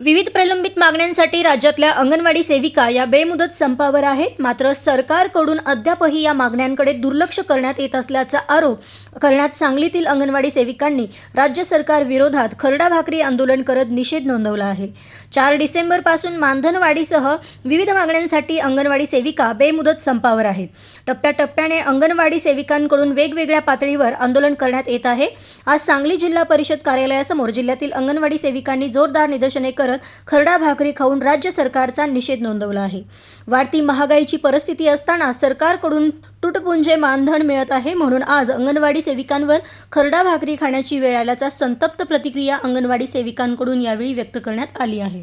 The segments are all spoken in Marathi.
विविध प्रलंबित मागण्यांसाठी राज्यातल्या अंगणवाडी सेविका या बेमुदत संपावर आहेत. मात्र सरकारकडून अद्यापही या मागण्यांकडे दुर्लक्ष करण्यात येत असल्याचा आरोप करण्यात सांगलीतील अंगणवाडी सेविकांनी राज्य सरकार विरोधात खरडा भाकरी आंदोलन करत निषेध नोंदवला आहे. चार डिसेंबरपासून मानधनवाढीसह विविध मागण्यांसाठी अंगणवाडी सेविका बेमुदत संपावर आहेत. टप्प्याटप्प्याने अंगणवाडी सेविकांकडून वेगवेगळ्या पातळीवर आंदोलन करण्यात येत आहे. आज सांगली जिल्हा परिषद कार्यालयासमोर जिल्ह्यातील अंगणवाडी सेविकांनी जोरदार निदर्शने करत खरडा भाकरी खाऊन राज्य सरकारचा निषेध नोंदवला आहे. वाढती महागाईची परिस्थिती असताना सरकारकडून तुटपुंजे मानधन मिळत आहे म्हणून आज अंगणवाडी सेविकांवर खरडा भाकरी खाण्याची वेळ आल्याचा संतप्त प्रतिक्रिया अंगणवाडी सेविकांकडून यावेळी व्यक्त करण्यात आली आहे.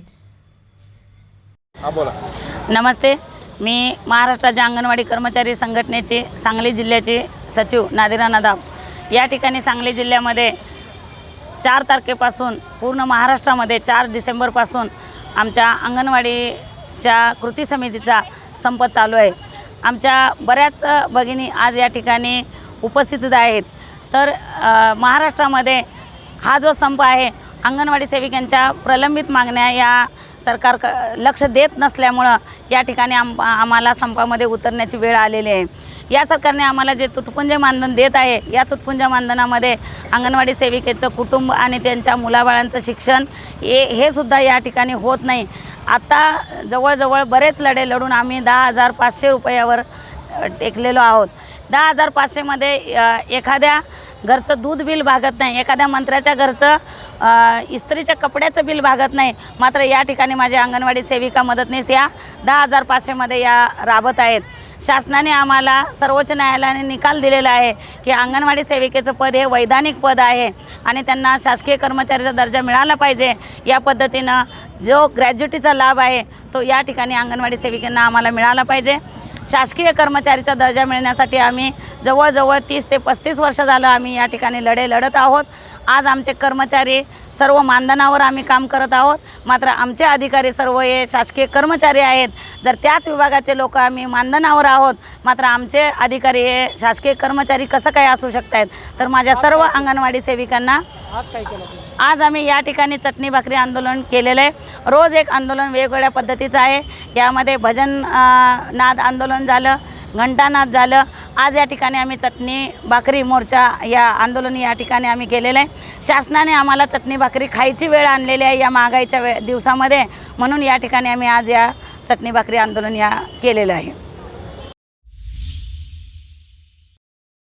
हा बोला. नमस्ते. मी महाराष्ट्राच्या अंगणवाडी कर्मचारी संघटनेचे सांगली जिल्ह्याचे सचिव नादिरा नदाब. या ठिकाणी सांगली जिल्ह्यामध्ये चार तारखेपासून पूर्ण महाराष्ट्रामध्ये चार डिसेंबरपासून आमच्या अंगणवाडीच्या कृती समितीचा संप चालू आहे. आमच्या बऱ्याच भगिनी आज या ठिकाणी उपस्थित आहेत. तर महाराष्ट्रामध्ये हा जो संप आहे अंगणवाडी सेविकांच्या प्रलंबित मागण्या या सरकार क लक्ष देत नसल्यामुळं या ठिकाणी आम आम्हाला संपामध्ये उतरण्याची वेळ आलेली आहे. या सरकारने आम्हाला जे तुटपुंज मानधन देत आहे या तुटपुंज मानधनामध्ये अंगणवाडी सेविकेचं कुटुंब आणि त्यांच्या मुलाबाळांचं शिक्षण हे हे सुद्धा या ठिकाणी होत नाही. आता जवळजवळ बरेच लढे लढून आम्ही दहा हजार पाचशे रुपयावर टेकलेलो आहोत. दहा हजार पाचशेमध्ये एखाद्या घरचं दूध बिल भागत नाही एखाद्या मंत्र्याच्या घरचं इस्त्रीच्या कपड्याचं बिल भागत नाही. मात्र या ठिकाणी माझ्या अंगणवाडी सेविका मदतनीस या दहा हजार पाचशेमध्ये या राबत आहेत. शासनाने आम्हाला सर्वोच्च न्यायालयाने निकाल दिलेला आहे की अंगणवाडी सेविकेचं पद हे वैधानिक पद आहे आणि त्यांना शासकीय कर्मचाऱ्याचा दर्जा मिळाला पाहिजे. या पद्धतीनं जो ग्रॅज्युटीचा लाभ आहे तो या ठिकाणी अंगणवाडी सेविकांना आम्हाला मिळाला पाहिजे. शासकीय कर्मचारीचा दर्जा मिळण्यासाठी आम्ही जवळजवळ तीस ते पस्तीस वर्ष झालं आम्ही या ठिकाणी लढे लढत आहोत. आज आमचे कर्मचारी सर्व मानधनावर आम्ही काम करत आहोत. मात्र आमचे अधिकारी सर्व हे शासकीय कर्मचारी आहेत. जर त्याच विभागाचे लोक आम्ही मानधनावर आहोत मात्र आमचे अधिकारी हे शासकीय कर्मचारी कसं काय असू शकत आहेत तर माझ्या सर्व अंगणवाडी सेविकांना आज काय केलं तुम्ही? आज आम्ही या ठिकाणी चटणी भाकरी आंदोलन केलेलं आहे. रोज एक आंदोलन वेगवेगळ्या पद्धतीचं आहे. यामध्ये भजन अ, नाद आंदोलन झालं घंटानाद झालं. आज या ठिकाणी आम्ही चटणी भाकरी मोर्चा या आंदोलन या ठिकाणी आम्ही केलेलं आहे. शासनाने आम्हाला चटणी भाकरी खायची वेळ आणलेली आहे या महागाईच्या वे दिवसामध्ये. म्हणून या ठिकाणी आम्ही आज या चटणी भाकरी आंदोलन या केलेलं आहे.